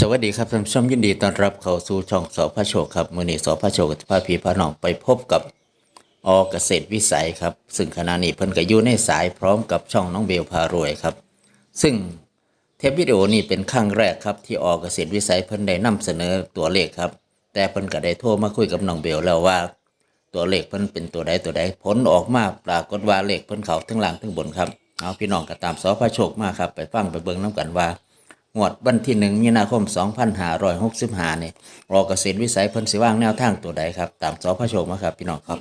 สวัสดีครับท่านผู้ชมยินดีต้อนรับเข้าสู่ช่องสอพระโชคครับมือนี้สอพระโชคกับพาพีพาน้องไปพบกับอเกษตรวิสัยครับ ซึ่งขณะนี้เพิ่นก็อยู่ในสายพร้อมกับช่องน้องเบลพารวยครับ ซึ่งเทปวิดีโอนี้เป็นครั้งแรกครับที่อเกษตรวิสัยเพิ่นได้นำเสนอตัวเลขครับ แต่เพิ่นก็ได้โทรมาคุยกับน้องเบลแล้วว่า ตัวเลขเพิ่นเป็นตัวใดตัวใดผลออกมาปรากฏว่าเลขเพิ่นเขาทั้งล่างทั้งบนครับเอาพี่น้องก็ตามสอพระโชคมาครับไปฟังไปเบิ่งน้กันว่า งวดวันที่หนึ่งมีนาคม 2565นี่รอเกษตรวิสัยเพิ่นสิว่างแนวทางตัวใดครับ ตามสพระโชคมาครับ พี่น้องครับ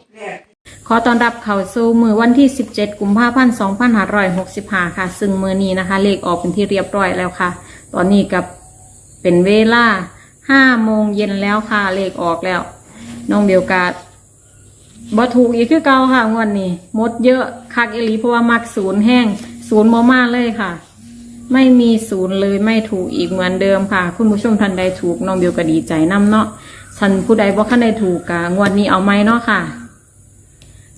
ขอต้อนรับเข้าสู่มือวันที่ 17 กุมภาพันธ์ 2565 ค่ะ ซึ่งมือนี้นะคะ เลขออกเป็นที่เรียบร้อยแล้วค่ะ ตอนนี้กับเป็นเวลา5โมงเย็นแล้วค่ะ เลขออกแล้ว น้องเบลกาดบ่ถูกอีกคือเก่าค่ะงวดนี้หมดเยอะคักเอลีเพราะว่ามักศูนย์แห้งศูนย์บ่มาเลยค่ะ ไม่มีศูนย์เลยไม่ถูกอีกเหมือนเดิมค่ะ คุณผู้ชมท่านใดถูกน้องเบลก็ดีใจนํเนาะท่านผู้ใดบ่คันใดถูกกะงวดนี้เอาไหมเนาะค่ะ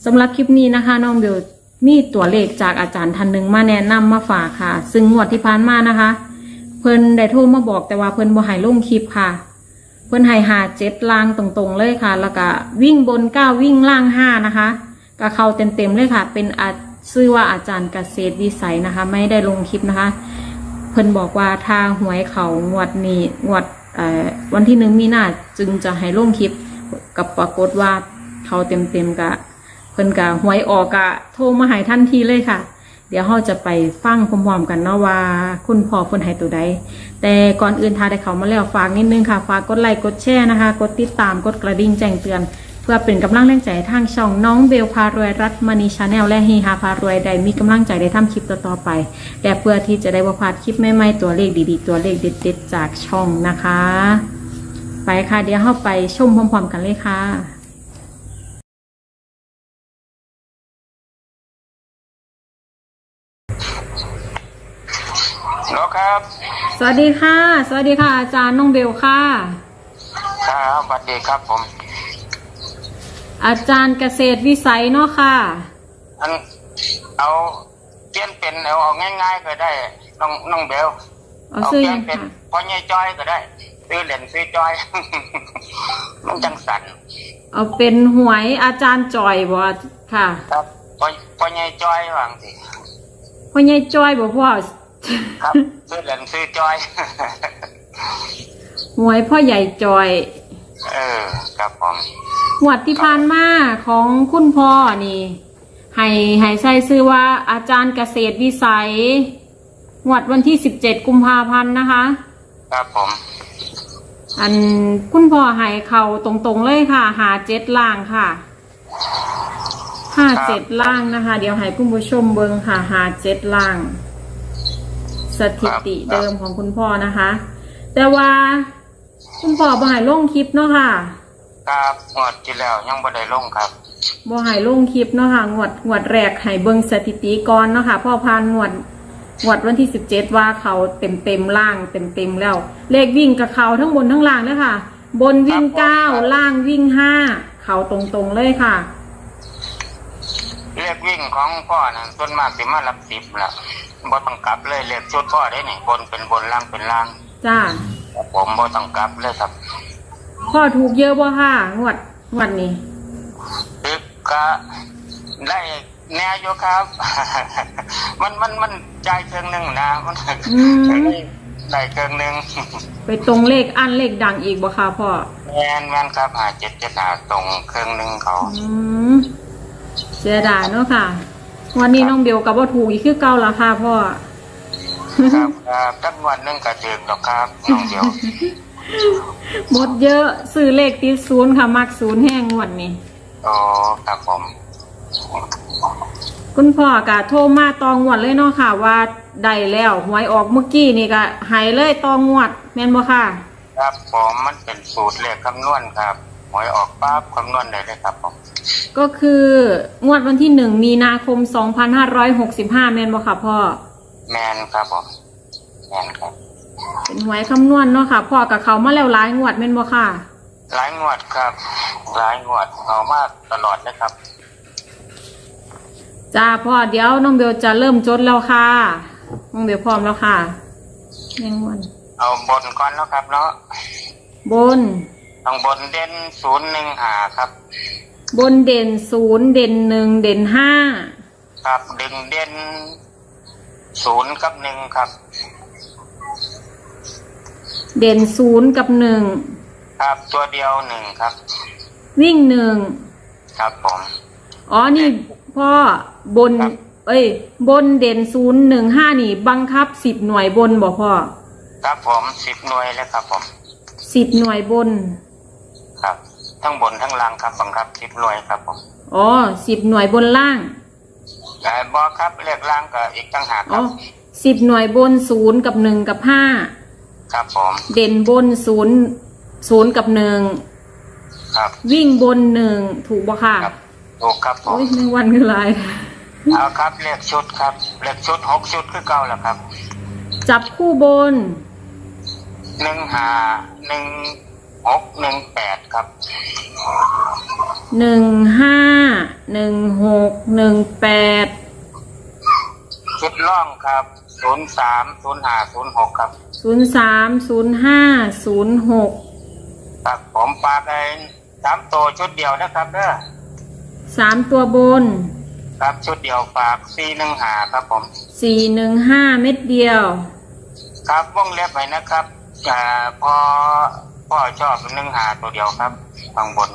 สำหรับคลิปนี้นะคะ น้องเบลมีตัวเลขจากอาจารย์ท่านหนึ่งมาแนะนำมาฝากค่ะ ซึ่งงวดที่ผ่านมานะคะ เพิ่นได้โทรมาบอกแต่ว่าเพิ่นบ่ให้ลงคลิปค่ะ เพิ่นให้หาเจ็ดลางตรงๆเลยค่ะ แล้วก็วิ่งบนเก้าวิ่งล่างห้านะคะก็เข้าเต็มๆเลยค่ะ เป็นอา ชื่อว่าอาจารย์เกษตรวิสัยนะคะ ไม่ได้ลงคลิปนะคะ เพิ่นบอกว่าถ้าหวยเขางวดนี้งวดวันที่หนึ่งมีนาจึงจะให้ลงคลิปกับปรากฏว่าเขาเต็มๆกะเพิ่นกะหวยออกกะโทรมาหายทันทีเลยค่ะ เดี๋ยวเราจะไปฟังพร้อมๆกันเนาะว่า คุณพ่อเพิ่นให้ตัวใด แต่ก่อนอื่นทาได้เขามาแล้วฝากนิดนึงค่ะ ฝากกดไลค์กดแชร์นะคะ กดติดตามกดกระดิ่งแจ้งเตือน พื่อเป็นกำลังแรงใจให้ทางช่องน้องเบลพารวยรัตมณีชาแนลและฮีฮาพารวยได้มีกำลังใจได้ทำคลิปต่อๆไปและเพื่อที่จะได้บ่พลาดคลิปใหม่ๆตัวเลขดีๆ ตัวเลขเด็ดๆจากช่องนะคะ ไปค่ะเดี๋ยวเราไปชมพร้อมๆกันเลยค่ะหรอครับ สวัสดีค่ะ สวัสดีค่ะอาจารย์น้องเบลค่ะ ครับสวัสดีครับผม อาจารย์เกษตรวิสัยเนาะค่ะ อันเอาเปลี่ยนเป็นเอาเอาง่าย ๆ ก็ได้น้องน้องเบลเอาซื้อเปลี่ยัยนงเป็นค่ะพ่อใหญ่จ้อยก็ได้ซื้อเหรียญซื้อจ้อย มันจังสันเอาเป็นหวยอาจารย์จอยบ่ค่ะ ครับพ่อพ่อใหญ่จ้อยวางสิพ่อใหญ่จอยบ่พ่อ ครับ ซื้อเหรียญซื้อจ้อย หวยพ่อใหญ่จอย เออครับผม หวดที่ผ่านมาของคุณพ่อนี่ให้ให้ใช้ชื่อว่าอาจารย์เกษตรวิสัยหวดวันที่สิบเจ็ดกุมภาพันธ์นะคะ ครับผม อันคุณพ่อให้เขาตรงๆเลยค่ะ หาเจ็ดล่างค่ะห้าเจ็ดล่างนะคะ เดี๋ยวให้คุณผู้ชมเบิงค่ะหาเจ็ดล่าง สถิติเดิมของคุณพ่อนะคะ แต่ว่าคุณพ่อบ่ให้ลงคลิปเนาะค่ะ ครับงวดที่แล้วยังบ่ได้ลงครับบ่ให้ลงคลิปเนาะค่ะงวดงวดแรกให้เบิ่งสถิติก่อนเนาะค่ะพ่อพานงวดงวดวันที่สิบเจ็ดว่าเขาเต็มเต็มๆล่างเต็มเต็มๆแล้ว เลขวิ่งกับเขาทั้งบนทั้งล่างเลยค่ะ บนวิ่งครับผมเก้าล่างวิ่งห้าเขาตรงๆเลยค่ะเรียกวิ่งของพ่อนะส่วนมากสิมารับสิบละบ่ต้องกลับเลยเรียกชุดพ่อได้นี่บนเป็นบนล่างเป็นล่าง จ้าผมบ่ต้องกลับเลยครับ พ่อถูกเยอะบ่ค่ะงวดงวดนี้ตึกก็ได้แน่อยู่ครับ มันมันมันใจายเครื่องหนึ่งนะ มันอืมได้เครื่องหนึ่งไปตรงเลขอันเลขดังอีกบ่ค่ะพ่อแม่นแม่นครับหาเจ็ดเจ็ดหาตรงเครื่องหนึ่งเขาอืมเสียดายเนาะค่ะ วันนี้น้องเบลกับว่าถูกอีกคือเก่าละค่ะพ่อ ครับครับตั้งวันหนึงก็ถึกหรอกครับน้องเดีย วหมดเยอะซื้อเลขติดศูนย์ค่ะ มักศูนย์แห้งงวันนี้ อ๋อครับผม คุณพ่อกะโทรมาตองวดเลยเนาะค่ะ ว่าได้แล้วหวยออกเมื่อกี้นี่ก็หายเลยตองวด แม่นบ่ค่ะ ครับผมมันเป็นสูตรเลขคำนวณครับหวยออกปั๊บคำนวณได้เลยครับผมก็คืองวดวันที่หนึ่งมีนาคม2565แม่นบ่ค่ะพ่อ แมนครับผมแมนครับ เป็นหวยคำนวณเนาะค่ะพ่อกับเขามาแล้วหลายงวดแม่นบ่ค่ะ หลายงวดครับ หลายงวดเอามาตลอดเลยครับ จ้าพ่อเดี๋ยวน้องเบลจะเริ่มจดแล้วค่ะ น้องเบลพร้อมแล้วค่ะยังวันเอาบนก่อนแล้วครับเนาะบนข้างบนเด่นศูนย์หนึ่งหาครับ บนเด่นศูนย์เด่นหนึ่งเด่นห้าครับดึงเด่นศูนย์กับหนึ่งครับ เด่นศูนย์กับหนึ่งครับตัวเดียวหนึ่งครับ วิ่งหนึ่งครับผมอ๋อนี่พ่อบน ครับ เอ้ย บนเด่นศูนย์หนึ่งห้านี่ บังคับสิบหน่วยบนบอกพ่อครับผมสิบหน่วยเลยครับผมสิบหน่วยบน ครับ ทั้งบนทั้งล่างครับบังคับสิบหน่วยครับผมอ๋อสิบหน่วยบนล่างแต่บอครับเลขล่างก็อีกตั้งหากคอ๋อรับสิบหน่วยบนศูนย์กับหนึ่งกับห้า ครับผมเด่นบนศูนย์ศูนย์กับหนึ่งครับวิ่งบนหนึ่งถูกบ่ค่ะครับถูกครับผมโอ้ยไม่วันคือไรเอาครับเลขชุดครับเลขชุดหกชุดคือเก่าแล้วครับจับคู่บนหนึ่งหาหนึ่งหกหนึ่งแปดครับหนึ่งห้าหนึ่งหกหนึ่งแปดชุดล่องครับ ศูนย์สามศูนย์ห้าศูนย์หกครับศูนย์สามศูนย์ห้าศูนย์หกครับผมปากไอ้สามตัวชุดเดียวนะครับเด้อสามตัวบนครับชุดเดียวฝากสี่หนึ่งหาครับผมสี่หนึ่งห้าเม็ดเดียว ครับว่องเล็บไว้นะครับอ่าพอพ่อชอบหนึ่งหาตัวเดียวครับข้างบน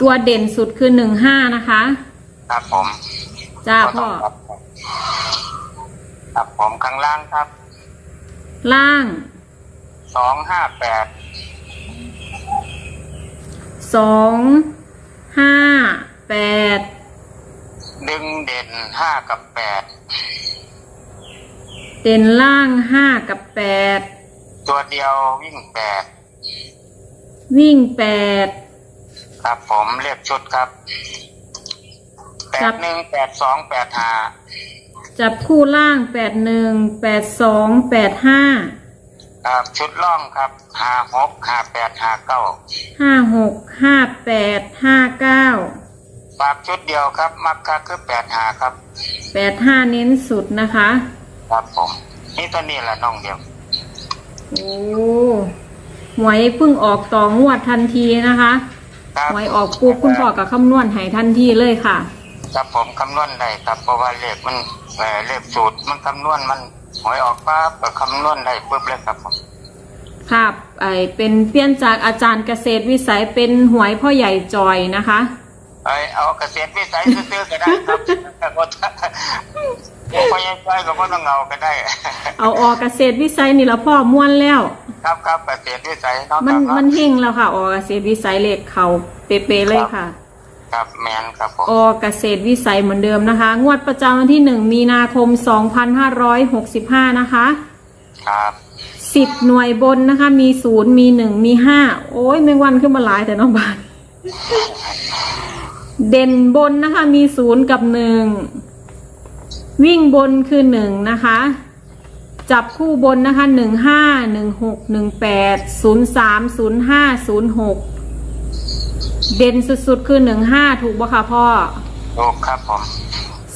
ตัวเด่นสุดคือหนึ่งห้านะคะ ครับผม จ้าก็ต้พ่อองครับ ครับผมข้างล่างครับล่างสองห้าแปดสองห้าแปดดึงเด่นห้ากับแปดเด่นล่างห้ากับแปดตัวเดียววิ่งแปดวิ่งแปดครับผมเรียกชุดครับแปครัดบหนึ่งแปดสองแปดห้า จับคู่ล่างแปดหนึ่งแปดสองแปดห้าครับชุดล่องครับห้าหกห้าแปดห้าเก้าห้าหกห้าแปดห้าเก้าฝากชุดเดียวครับ มักกะคือแปดหาครับแปดห้าเน้นสุดนะคะ ครับผม นี่ตัวนี้แหละน้องเดียวโอ้หวยเพิ่งออกต่องวดทันทีนะคะครับหวยออกปุ๊บคุณพ่อกับคำนวณให้ทันทีเลยค่ะ ครับผมคำนวณได้ครับเพราะว่าเลขมัน เอ่อเลขสูตรมันคำนวณมันหวยออกปั๊บก็คำนวณได้ปุ๊บเลยครับผมครับไอเป็นเปลี่ยนจากอาจารย์เกษตรวิสัยเป็นหวยพ่อใหญ่จอยนะคะไอยเอาเกษตรวิสัยซื้อๆก็ได้ครับพอยังใช้ก็บ่ต้องเอาก็ได้ เอาออกเกษตรวิสัยนี่ละพ่อม้วนแล้ว ครับครับเกษตรวิสัยเนาะมันครับมันเฮงแล้วค่ะ ออกเกษตรวิสัยเลขเขาเป๊ะๆเลยค่ะ ครับแมนครับผมออกเกษตรวิสัยเหมือนเดิมนะคะ งวดประจำวันที่1มีนาคม2565นะคะครับ10หน่วยบนนะคะ มี0มี1มี5โอ้ยแมงวันขึ้นมาหลายแต่น้องบานเด่นบนนะคะ มี0กับ1วิ่งบนคือ1นะคะ จับคู่บนนะคะ1 5 1 6 1 8 0 3 0 5 0 6 เด่นสุดๆ คือ1 5ถูกปะคะพ่อถูกครับผม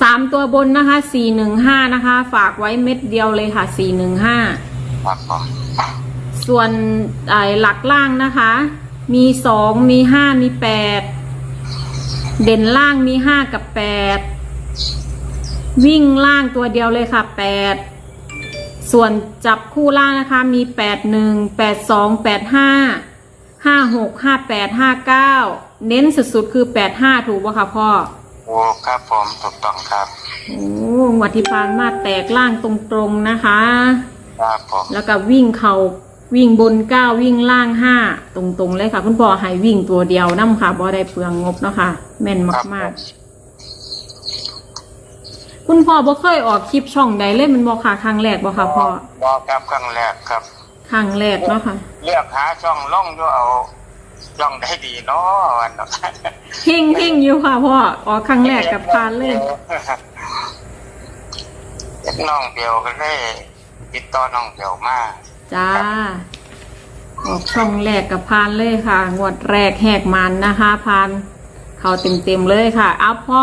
สามตัวบนนะคะสี่หนึ่งห้านะคะ ฝากไว้เม็ดเดียวเลยค่ะสี่หนึ่งห้าครับผมส่วนไอ้หลักล่างนะคะ มีสองมีห้ามีแปดเด่นล่างมีห้ากับแปดวิ่งล่างตัวเดียวเลยค่ะแปดส่วนจับคู่ล่างนะคะมีแปดหนึ่งแปดสองแปดห้า ห้าหกห้าแปดห้าเก้าเน้นสุดๆคือแปดห้าถูกปะคะพ่อโอ้ครับผมถูกต้องครับโอ้งวัติพานมาแตกล่างตรงๆนะคะ ครับผมแล้วก็วิ่งเขาวิ่งบนเก้าวิ่งล่างห้าตรงๆเลยค่ะ คุณพ่อให้วิ่งตัวเดียวนํค่ะบ่ได้เปลืองงบเนาะค่ะ แม่นครับมากๆ คุณพ่อบ่เคยออกคลิปช่องใดเลยมันบ่ค่ะครั้งแรกบ่ค่ะพ่อ บอกครับครั้งแรกครับ ครั้งแรกเนาะค่ะ เลือกหาช่องล่องอยู่เอาช่องได้ดีเนาะวันเนาะเฮงเฮงอยู่ค่ะพ่อออกครั้งแรกกับพานเลยเด็กน้องเปียวก็เลยติดต่อน้องเปียวมาจ้าออกช่องแรกกับพานเลยค่ะ งวดแรกแหกมันนะคะพาน เขาเต็มๆเลยค่ะเอาพ่อ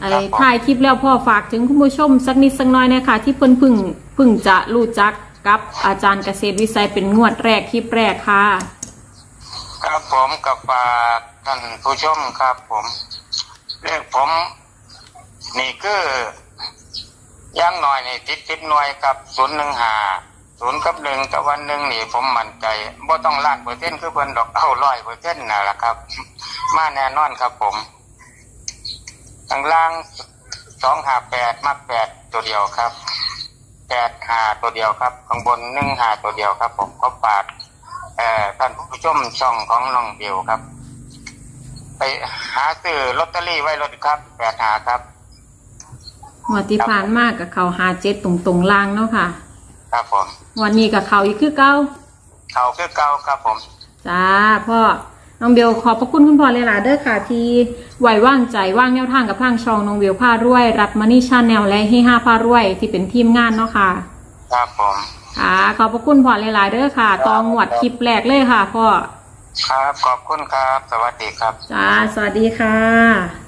ไอ้ถ่ายคลิปแล้วพ่อฝากถึงคุณผู้ชมสักนิดสักน้อยนะคะที่เพิ่นเพึ่งเพึ่งจะรู้จัก กับอาจารย์เกษตรวิสัยเป็นงวดแรกคลิปแรกค่ะ ครับผมกับฝากท่านผู้ชมครับผมเรื่องผม นี่คืออย่างหน่อยนี่ติดติดหน่วยกับศูนย์หนึ่งหาศูนย์กับหนึ่งกับวันหนึ่งนี่ผมมั่นใจว่าต้องล้านเปอร์เซ็นต์คือเพิ่นดอกเอาร้อยเปอร์เซ็นต์นั่นแหละครับ มาแน่นอนครับผมทางล่างสองหาแปดมาแปดตัวเดียวครับ แปดหาตัวเดียวครับ ข้างบนหนึ่งหาตัวเดียวครับ ผมก็ฝากเอ่อท่านผู้ชมช่องของน้องเดียวครับ ไปหาซื้อลอตเตอรี่ไว้รถครับแปดหาครับงวดที่ผ่านมากกับเขาหาเจ็ดตรงตรงๆล่างเนาะค่ะ ครับผมวันนี้กับเขาอีกคือเก้า เขาคือเก่าครับผม จ้าพ่อ น้องเบลขอบพระคุณคุณพ่อเลยล่ะเด้อค่ะ ที่ไว้ว่างใจว่างแนวทางกับทางช่องน้องเบลผ้ารวย รับมานี่ชาแนลและให้ห้าผ้ารวย ที่เป็นทีมงานเนาะค่ะครับผมค่ะขอบพระคุณพ่อเลยล่ะเด้อค่ะตองหวดคลิปแรกเลยค่ะพ่อครับขอบคุณครับ สวัสดีครับจ้าสวัสดีค่ะ